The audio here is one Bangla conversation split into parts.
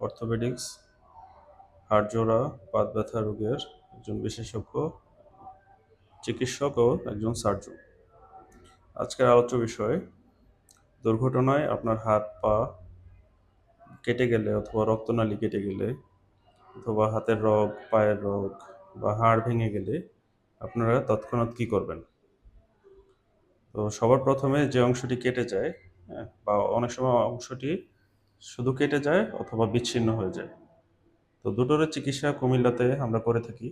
অর্থোপেডিক্স, হাড়জোড়া পাত ব্যথা রোগের একজন বিশেষজ্ঞ, চিকিৎসক ও একজন সার্জন। আজকের আলোচ্য বিষয়, দুর্ঘটনায় আপনার হাত, পা কেটে গেলে অথবা রক্তনালী কেটে গেলে অথবা হাতের রোগ, পায়ের রোগ বা হাড় ভেঙে গেলে আপনারা তৎক্ষণাৎ কী করবেন? তো সবার প্রথমে যে অংশটি কেটে যায় হ্যাঁ বা অনেক সময় অংশটি শুধু কেটে যায় অথবা বিচ্ছিন্ন হয়ে যায়। তো দুটোর চিকিৎসা কুমিল্লাতে আমরা করে থাকি।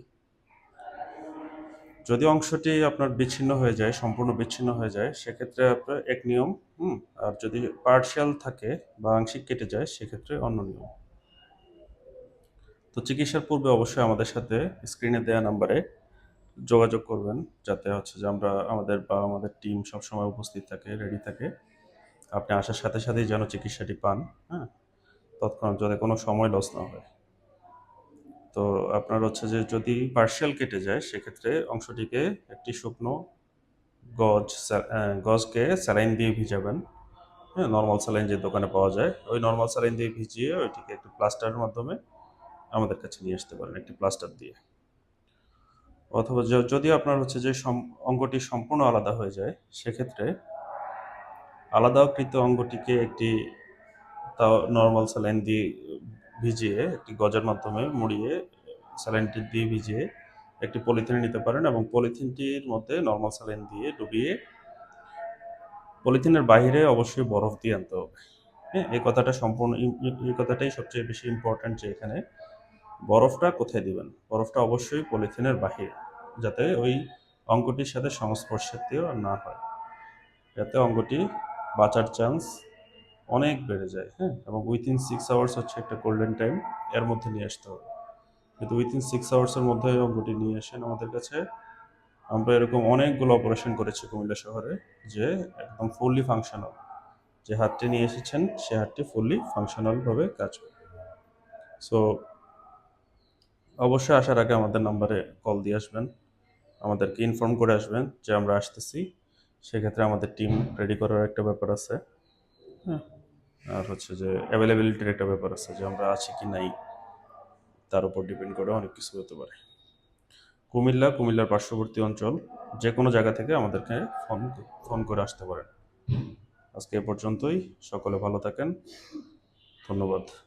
যদি অংশটি আপনার বিচ্ছিন্ন হয়ে যায়, সম্পূর্ণ বিচ্ছিন্ন হয়ে যায়, সেক্ষেত্রে আপনার এক নিয়ম, হুম, আর যদি পার্শিয়াল থাকে বা আংশিক কেটে যায়, সেক্ষেত্রে অন্য নিয়ম। তো চিকিৎসার পূর্বে অবশ্যই আমাদের সাথে স্ক্রিনে দেওয়া নাম্বারে যোগাযোগ করবেন, যাতে হচ্ছে যে আমরা আমাদের বা আমাদের টিম সবসময় উপস্থিত থাকে রেডি থাকে। আপনি আসার সাথে সাথেই যেন চিকিৎসাটি পান হ্যাঁ? তৎক্ষণাৎ যাতে কোনো সময় লস না হয়। তো আপনার হচ্ছে যে যদি পার্শিয়াল কেটে যায়, সেক্ষেত্রে অংশটিকে একটি শুকনো গজ গজকে স্যালাইন দিয়ে ভিজাবেন হ্যাঁ? নর্মাল স্যালাইন যে দোকানে পাওয়া যায়, ওই নর্মাল স্যালাইন দিয়ে ভিজিয়ে ওইটিকে একটু প্লাস্টারের মাধ্যমে আমাদের কাছে নিয়ে আসতে পারেন, একটি প্লাস্টার দিয়ে। অথবা যদি আপনার হচ্ছে যে অঙ্গটি সম্পূর্ণ আলাদা হয়ে যায়, সেক্ষেত্রে আলাদাকৃত অঙ্গটিকে একটি তাও নর্মাল স্যালাইন দিয়ে ভিজিয়ে, একটি গজের মাধ্যমে মুড়িয়ে স্যালাইনটি দিয়ে ভিজিয়ে একটি পলিথিনে নিতে পারেন এবং পলিথিনটির মধ্যে নর্মাল স্যালাইন দিয়ে ডুবিয়ে পলিথিনের বাইরে অবশ্যই বরফ দিয়ে আনতে হবে। হ্যাঁ এই কথাটা সম্পূর্ণ এই কথাটাই সবচেয়ে বেশি ইম্পর্ট্যান্ট যে এখানে বরফটা কোথায় দিবেন? বরফটা অবশ্যই পলিথিনের বাহিরে, যাতে ওই অঙ্কটির সাথে সংস্পর্শেতেও না হয়। যাতে অঙ্গটি বাঁচার চান্স অনেক বেড়ে যায় হ্যাঁ? এবং উইথিন সিক্স আওয়ার্স হচ্ছে একটা গোল্ডেন টাইম এর মধ্যে নিয়ে আসতে হবে। কিন্তু উইথিন সিক্স আওয়ার্সের মধ্যে অঙ্গটি নিয়ে আসেন আমাদের কাছে। আমরা এরকম অনেকগুলো অপারেশন করেছি কুমিল্লা শহরে যে একদম ফুললি ফাংশনাল যে হাতটি নিয়ে এসেছেন, সে হাতটি ফুললি ফাংশনালভাবে কাজ করে সো অবশ্যই আসার আগে আমাদের নাম্বারে কল দিয়ে আসবেন। আমাদেরকে ইনফর্ম করে আসবেন যে আমরা আসতেছি। সেক্ষেত্রে আমাদের টিম রেডি করার একটা ব্যাপার আছে। হ্যাঁ আর হচ্ছে যে অ্যাভেলেবিলিটির একটা ব্যাপার আছে যে আমরা আছি কি নাই তার উপর ডিপেন্ড করে অনেক কিছু হতে পারে। কুমিল্লা কুমিল্লার পার্শ্ববর্তী অঞ্চল যে কোনো জায়গা থেকে আমাদেরকে ফোন ফোন করে আসতে পারেন। আজকে এ পর্যন্তই সকলে ভালো থাকেন। ধন্যবাদ।